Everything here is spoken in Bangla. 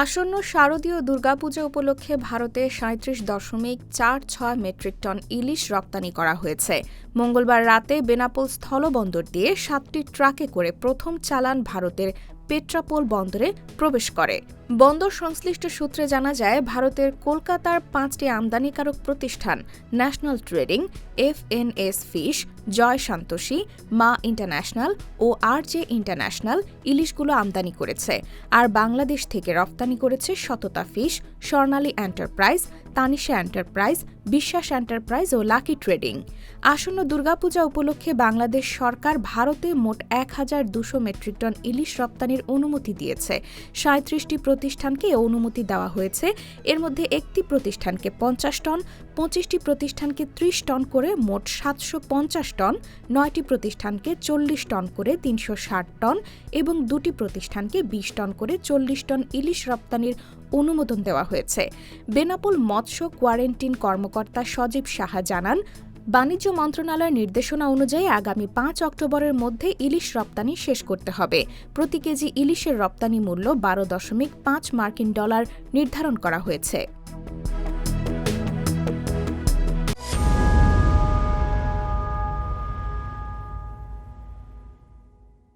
আসন্ন শারদীয় দুর্গাপূজা উপলক্ষে ভারতে সাঁত্রিশ দশমিক চার ছয় মেট্রিক টন ইলিশ রপ্তানি করা হয়েছে। মঙ্গলবার রাতে বেনাপোল স্থলবন্দর দিয়ে সাতটি ট্রাকে করে প্রথম চালান ভারতের পেট্রাপোল বন্দরে প্রবেশ করে। বন্দর সংশ্লিষ্ট সূত্রে জানা যায়, ভারতের কলকাতার পাঁচটি আমদানিকারক প্রতিষ্ঠান, national trading FNS fish, Jai Santoshi, Maa international ও আর জে ইন্টারন্যাশনাল ইলিশগুলো আমদানি করেছে। আর বাংলাদেশ থেকে রপ্তানি করেছে Satata fish, Swarnali enterprise, Tanisha enterprise, Biswas enterprise ও লাকি ট্রেডিং। আসন্ন দুর্গাপূজা উপলক্ষে বাংলাদেশ সরকার ভারতে মোট এক হাজার দুশো মেট্রিক টন ইলিশ রপ্তানির অনুমতি দিয়েছে। সাঁত্রিশটি প্রতিষ্ঠানকে অনুমতি দেওয়া হয়েছে। এর মধ্যে একটি প্রতিষ্ঠানকে পঞ্চাশ টন, পঁচিশটি প্রতিষ্ঠানকে ত্রিশ টন করে মোট সাতশো পঞ্চাশ টন, নয়টি প্রতিষ্ঠানকে চল্লিশ টন করে তিনশো ষাট টন এবং দুটি প্রতিষ্ঠানকে বিশ টন করে চল্লিশ টন ইলিশ রপ্তানির অনুমোদন দেওয়া হয়েছে। বেনাপোল মৎস্য কোয়ারেন্টিন কর্মকর্তা সজীব সাহা জানান বাণিজ্য মন্ত্রণালয়ের নির্দেশনা অনুযায়ী আগামী পাঁচ অক্টোবরের মধ্যে ইলিশ রপ্তানি শেষ করতে হবে। প্রতি কেজি ইলিশের রপ্তানি মূল্য বারো দশমিক পাঁচ মার্কিন ডলার নির্ধারণ করা হয়েছে।